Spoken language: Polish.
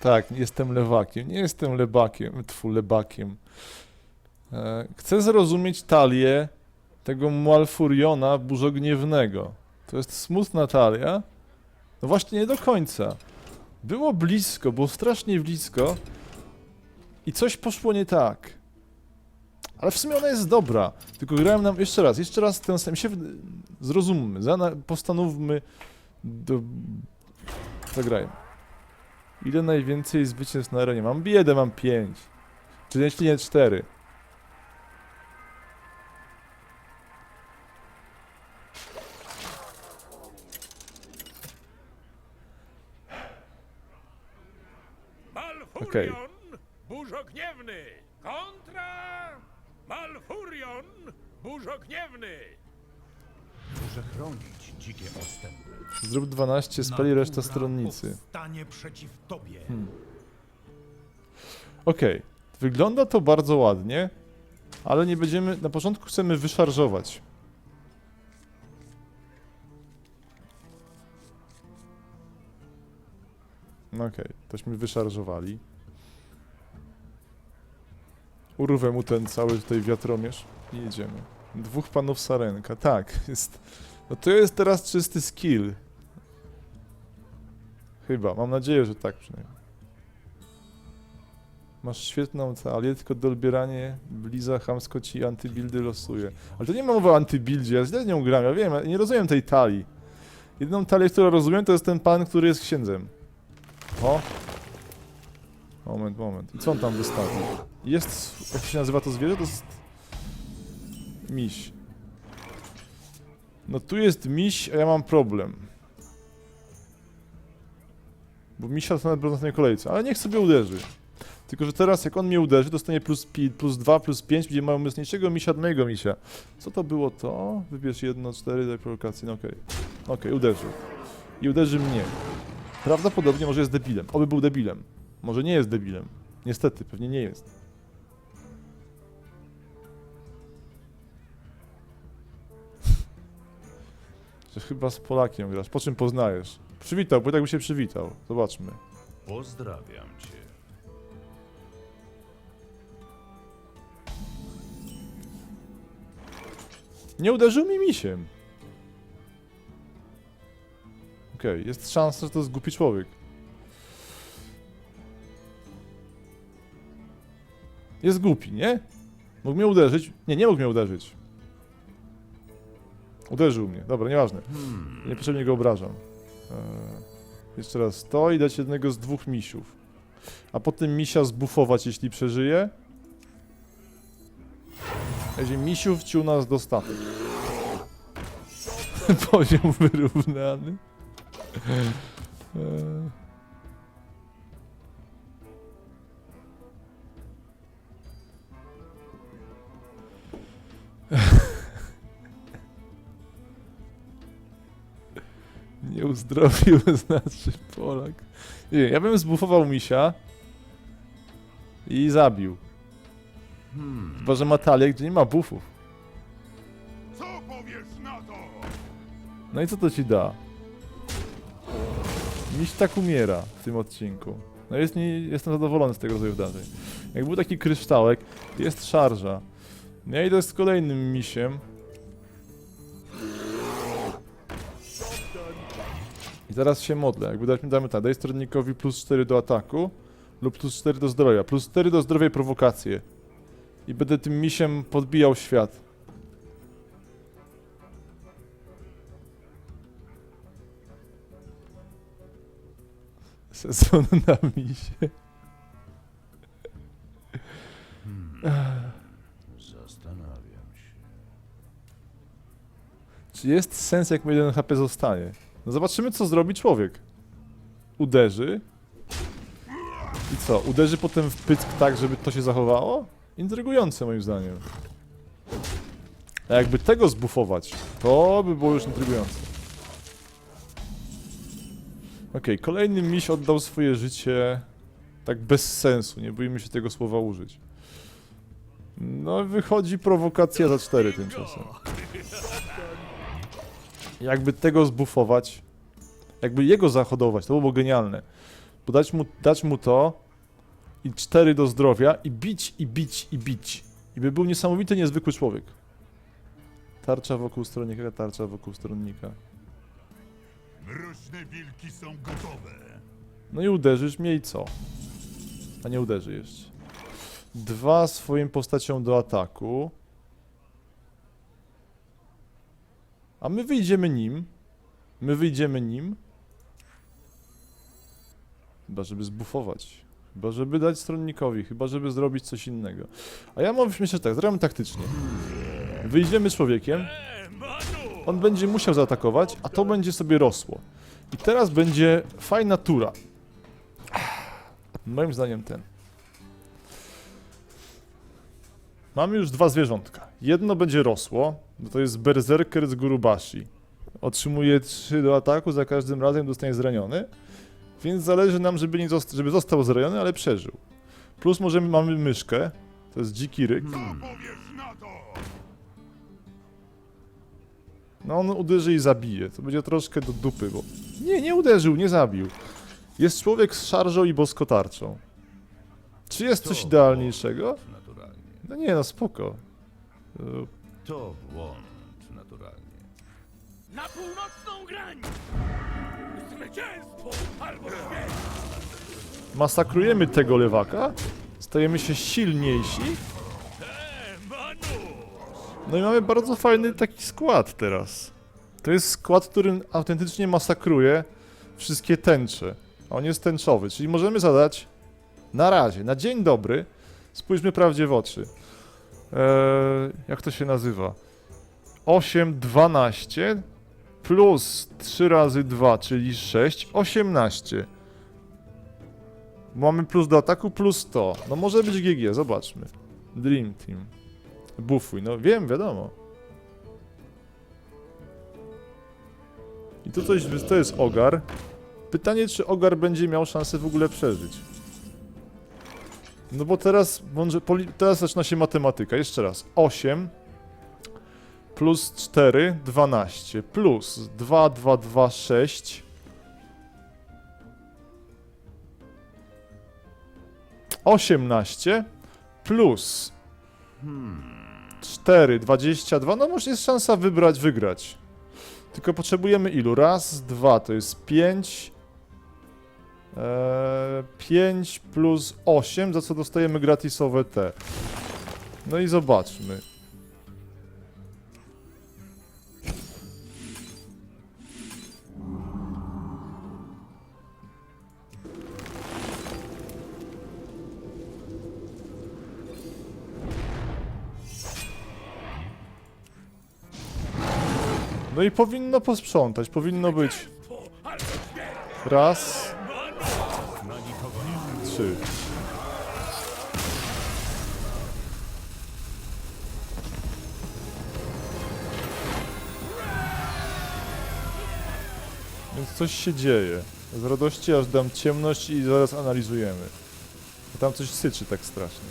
Tak, jestem lewakiem. Nie jestem lebakiem, tfu, lebakiem. E, chcę zrozumieć talię tego Malfuriona burzogniewnego. To jest smutna talia? No właśnie nie do końca. Było blisko, było strasznie blisko i coś poszło nie tak. Ale w sumie ona jest dobra. Tylko grałem nam jeszcze raz, jeszcze raz ten sam się zrozummy, postanówmy do... Zagrajmy. Ile najwięcej zwycięstw na arenie? Mam biedę, mam 5. Czy jeśli nie 4. Malfurion, Okej. burzogniewny, kontra Malfurion, burzogniewny. Chronić dzikie ostępy. Zrób 12, spali reszta stronnicy. Stanie przeciw tobie. Okej, wygląda to bardzo ładnie, ale nie będziemy. Na początku chcemy wyszarżować. No Okej, tośmy wyszarżowali. Urwę mu ten cały tutaj wiatromierz i jedziemy. Dwóch panów sarenka, tak, jest. No to jest teraz czysty skill. Chyba, mam nadzieję, że tak przynajmniej. Masz świetną talię, tylko do odbieranie Bliza chamsko ci antybuildy losuje. Ale to nie ma mowy o antybuildzie, ja źle nią gram, ja wiem, ja nie rozumiem tej talii. Jedyną talię, którą rozumiem, to jest ten pan, który jest księdzem. O! Moment, moment. I co on tam wystawił? Jest, jak się nazywa to zwierzę? To jest... Miś. No tu jest miś, a ja mam problem. Bo misia to nawet w następnej kolejce, ale niech sobie uderzy. Tylko, że teraz jak on mnie uderzy, dostanie plus, pi, plus 2, plus 5, będzie mało mocniejszego misia od mojego misia. Co to było to? Wybierz jedno, cztery, daj prowokację, no okej. Okej, uderzył. I uderzy mnie. Prawdopodobnie może jest debilem. Oby był debilem. Może nie jest debilem. Niestety, pewnie nie jest. Że chyba z Polakiem grasz. Po czym poznajesz? Przywitał, bo tak by się przywitał. Zobaczmy. Pozdrawiam cię. Nie uderzył mi misiem. Okej, jest szansa, że to jest głupi człowiek. Jest głupi, nie? Mógł mnie uderzyć. Nie, nie mógł mnie uderzyć. Uderzył mnie. Dobra, nieważne. Niepotrzebnie go obrażam. Eee, jeszcze raz to i dać jednego z dwóch misiów. A potem misia zbufować, jeśli przeżyje. Będzie misiów wciął nas do statek. Poziom wyrównany. Eee. Uzdrowił znaczy Polak. Nie, ja bym zbufował misia i zabił. Chyba, że ma talię, gdzie nie ma buffów. Co powiesz na to? No i co to ci da? Miś tak umiera w tym odcinku. No jest mi, jestem zadowolony z tego rodzaju wydarzeń. Jak był taki kryształek, jest szarża. No Ja idę z kolejnym misiem. I teraz się modlę. Jakby dać mi damy tak, daj stronnnikowi plus 4 do ataku lub plus 4 do zdrowia. Plus 4 do zdrowia i prowokacje. I będę tym misiem podbijał świat. Sezon na misie. Zastanawiam się. Czy jest sens, jak mu 1 HP zostaje? No zobaczymy, co zrobi człowiek. Uderzy. I co? Uderzy potem w pysk tak, żeby to się zachowało? Intrygujące moim zdaniem. A jakby tego zbufować, to by było już intrygujące. Okej, kolejny miś oddał swoje życie tak bez sensu, nie boimy się tego słowa użyć. No wychodzi prowokacja za 4 tymczasem. Jakby tego zbufować, Jakby jego zahodować, to by było genialne. Bo dać mu, dać mu to i 4 do zdrowia i bić, i bić, i bić. I by był niesamowity, niezwykły człowiek. Tarcza wokół stronnika, tarcza wokół stronnika. Mroczne wilki są gotowe. No i uderzysz mnie i co? A nie uderzy jeszcze. Dwa swoim postacią do ataku. A my wyjdziemy nim. My wyjdziemy nim. Chyba, żeby zbufować. Chyba, żeby dać stronnikowi. Chyba, żeby zrobić coś innego. A ja mam myślę tak, zrobimy taktycznie. Wyjdziemy człowiekiem. On będzie musiał zaatakować, a to będzie sobie rosło. I teraz będzie fajna tura. Moim zdaniem ten. Mamy już dwa zwierzątka. Jedno będzie rosło, no to jest berserker z Gurubashi. Otrzymuje 3 do ataku, za każdym razem dostanie zraniony. Więc zależy nam, żeby, nie zosta- żeby został zraniony, ale przeżył. Plus możemy, mamy myszkę, to jest dziki ryk. To? No on uderzy i zabije. To będzie troszkę do dupy, bo... Nie, nie uderzył, nie zabił. Jest człowiek z szarżą i boskotarczą. Czy jest coś idealniejszego? No nie, no spoko. To błąd naturalnie. Na północną grań! Zwycięstwo albo śmierć! Masakrujemy tego lewaka, stajemy się silniejsi, E, Manu! no i mamy bardzo fajny taki skład teraz. To jest skład, który autentycznie masakruje wszystkie tęcze. A on jest tęczowy, czyli możemy zadać na razie, na dzień dobry, spójrzmy prawdzie w oczy. Eee, jak to się nazywa? 8, 12 plus 3 razy 2, czyli 6, 18. Mamy plus do ataku, plus to. No może być GG, zobaczmy. Dream Team. Bufuj, no wiem, wiadomo. I tu coś, to jest Ogar. Pytanie, czy Ogar będzie miał szansę w ogóle przeżyć. No bo teraz, teraz zaczyna się matematyka. Jeszcze raz. 8 plus 4, 12 plus 2, 2, 2, 6 18 plus 4, 22. No może jest szansa wybrać, wygrać. Tylko potrzebujemy ilu? Raz, dwa, to jest 5. Eee, 5 plus 8, za co dostajemy gratisowe te. No i zobaczmy. No i powinno posprzątać, powinno być raz, Więc coś się dzieje. Z radości aż dam ciemność i zaraz analizujemy. Tam coś syczy tak strasznie.